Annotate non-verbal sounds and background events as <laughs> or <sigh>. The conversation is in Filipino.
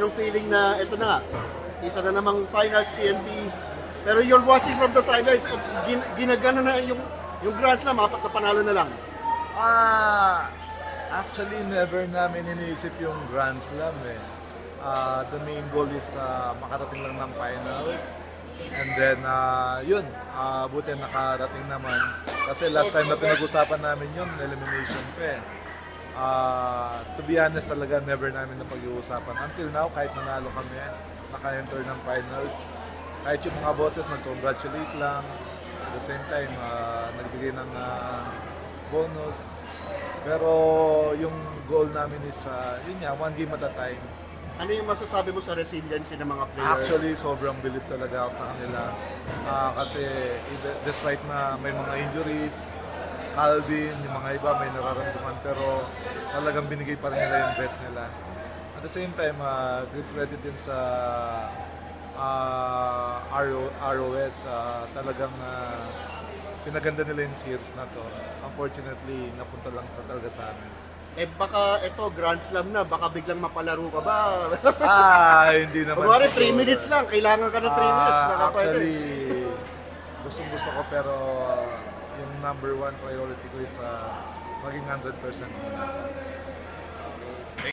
Anong feeling na ito na nga, isa na namang finals TNT. Pero you're watching from the sidelines at gin, ginagana na yung yung Grand Slam, apat na panalo na lang. Ah, actually never namin iniisip yung Grand Slam eh. Ah, the main goal is ah, makarating lang ng finals. And then, ah, yun, ah, buti nakarating naman. Kasi last time na pinag-usapan namin yun, elimination pa eh. Ah, to be honest talaga, never namin na pag-uusapan. Until now, kahit manalo kami, naka-enter ng finals. Kahit yung mga bosses nag-congratulate lang. At the same time, ah, nagbigay ng ah, bonus. Pero yung goal namin is, ah, yun nga, one game at a time. Ano yung masasabi mo sa resiliency ng mga players? Actually, sobrang bilib talaga ako sa kanila. Ah, kasi despite na may mga injuries, Calvin, yung mga iba may nararamdaman pero talagang binigay pa rin nila yung best nila. At the same time, ah, good credit din sa ah, RO, ROS. ah, talagang ah, pinaganda nila yung series na to. Unfortunately, napunta lang sa talaga sa amin. Eh baka ito, Grand Slam na, baka biglang mapalaro ka ba? <laughs> ah, hindi naman. Kunwari 3 siguro. minutes lang, kailangan ka ng 3 minutes, baka Ah. Actually, gustong gusto ko pero yung number one priority ko is uh, maging 100% muna.